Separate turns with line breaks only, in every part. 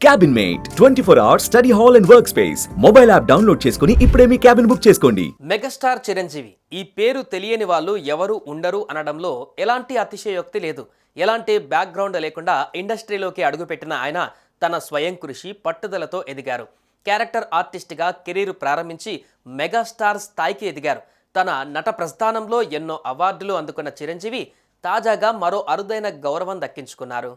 Cabin mate twenty four hours study hall and work space mobile app download చేసుకుని ఇప్పుడే మీ cabin book చేసుకోండి.
Megastar Chiranjeevi ఈ పేరు తెలియని వాళ్ళు ఎవరు ఉండరు అనడంలో ఎలాంటి అతిశయోక్తి లేదు. ఎలాంటి బ్యాక్గ్రౌండ్ లేకుండా ఇండస్ట్రీలోకి అడుగుపెట్టిన ఆయన తన స్వయం కృషి పట్టుదలతో ఎదిగారు. క్యారెక్టర్ ఆర్టిస్ట్గా కెరీర్ ప్రారంభించి మెగాస్టార్ స్థాయికి ఎదిగారు. తన నట ప్రస్థానంలో ఎన్నో అవార్డులు అందుకున్న చిరంజీవి తాజాగా మరో అరుదైన గౌరవం దక్కించుకున్నారు.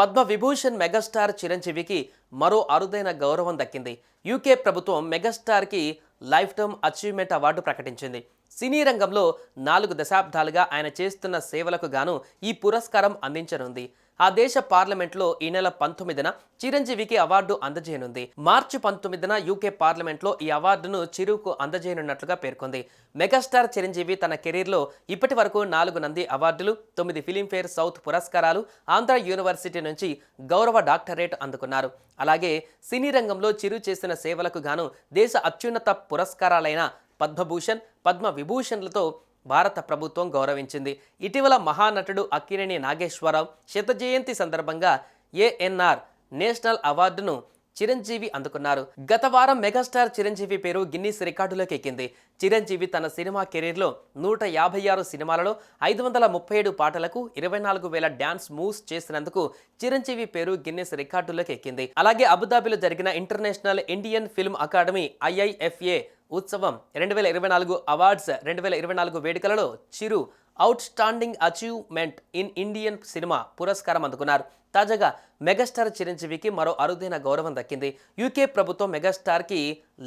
పద్మ విభూషణ్ మెగాస్టార్ చిరంజీవికి మరో అరుదైన గౌరవం దక్కింది. యూకే ప్రభుత్వం మెగాస్టార్కి లైఫ్ టర్మ్ అచీవ్మెంట్ అవార్డు ప్రకటించింది. సినీ రంగంలో నాలుగు దశాబ్దాలుగా ఆయన చేస్తున్న సేవలకు గాను ఈ పురస్కారం అందించనుంది. ఆ దేశ పార్లమెంట్లో ఈ నెల పంతొమ్మిదిన చిరంజీవికి అవార్డు అందజేయనుంది. మార్చి పంతొమ్మిదిన యూకే పార్లమెంట్లో ఈ అవార్డును చిరుకు అందజేయనున్నట్లుగా పేర్కొంది. మెగాస్టార్ చిరంజీవి తన కెరీర్లో ఇప్పటి వరకు నాలుగు నంది అవార్డులు తొమ్మిది ఫిలింఫేర్ సౌత్ పురస్కారాలు ఆంధ్ర యూనివర్సిటీ నుంచి గౌరవ డాక్టరేట్ అందుకున్నారు. అలాగే సినీ రంగంలో చిరు చేసిన సేవలకు గాను దేశ అత్యున్నత పురస్కారాలైన పద్మభూషణ్ పద్మ విభూషణ్లతో భారత ప్రభుత్వం గౌరవించింది. ఇటీవల మహానటుడు అక్కినేని నాగేశ్వరరావు శత జయంతి సందర్భంగా ఏఎన్ఆర్ నేషనల్ అవార్డును చిరంజీవి అందుకున్నారు. గత వారం మెగాస్టార్ చిరంజీవి పేరు గిన్నీస్ రికార్డులోకి ఎక్కింది. చిరంజీవి తన సినిమా కెరీర్లో నూట యాభై ఆరు సినిమాలలో ఐదు వందల ముప్పై ఏడు పాటలకు ఇరవై నాలుగు వేల డ్యాన్స్ మూవ్స్ చేసినందుకు చిరంజీవి పేరు గిన్నీస్ రికార్డులోకి ఎక్కింది. అలాగే అబుదాబిలో జరిగిన international Indian film academy IIFA ఉత్సవం రెండు వేల ఇరవై నాలుగు అవార్డ్స్ రెండు వేల ఇరవై నాలుగు వేడుకలలో Chiru outstanding achievement in Indian cinema పురస్కారం అందుకున్నారు. తాజాగా మెగాస్టార్ చిరంజీవికి మరో అరుదైన గౌరవం దక్కింది. యూకే ప్రభుత్వం మెగాస్టార్కి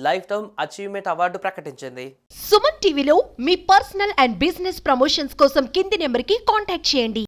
లైఫ్ టైమ్ అచీవ్మెంట్ అవార్డు ప్రకటించింది.
సుమన్ టీవీలో మీ పర్సనల్ అండ్ బిజినెస్ ప్రమోషన్స్ కోసం కింది నెంబర్కి కాంటాక్ట్ చేయండి.